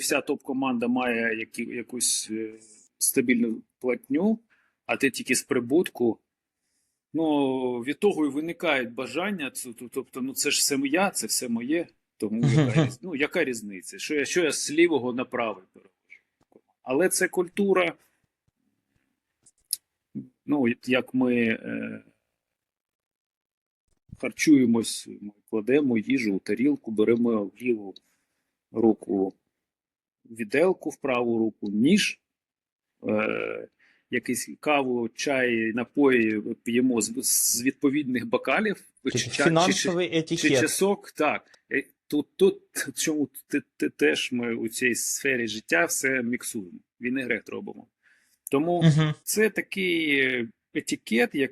вся топ-команда має які, якусь е, стабільну платню, а ти тільки з прибутку. Ну, від того і виникають бажання. Тобто, ну це ж все моя, це все моє. Тому яка, ну, яка різниця? Що я, що я з лівого на правий перевожу? Але це культура. Ну, як ми е, харчуємось, ми кладемо їжу у тарілку, беремо в ліву руку віделку, в праву руку ніж, е, якийсь каву, чай, напої п'ємо з, з відповідних бокалів. Чи, ча- чи- Фінансовий чи часок, так. Е, Тут, тут чому те- теж ми у цій сфері життя все міксуємо, вінегрет робимо. Тому Мгм. це такий е, етикет, як